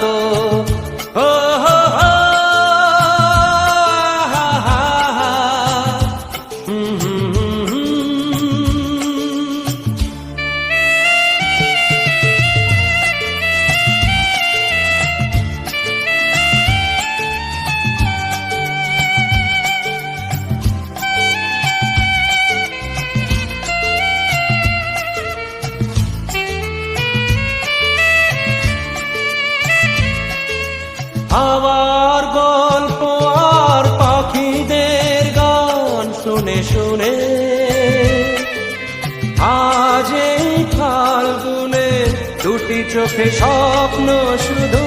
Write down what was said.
তো আবার গল্প আর পাখিদের গান শুনে শুনে। আজ এই ফাল্গুনে দুটি চোখে স্বপ্ন শুধু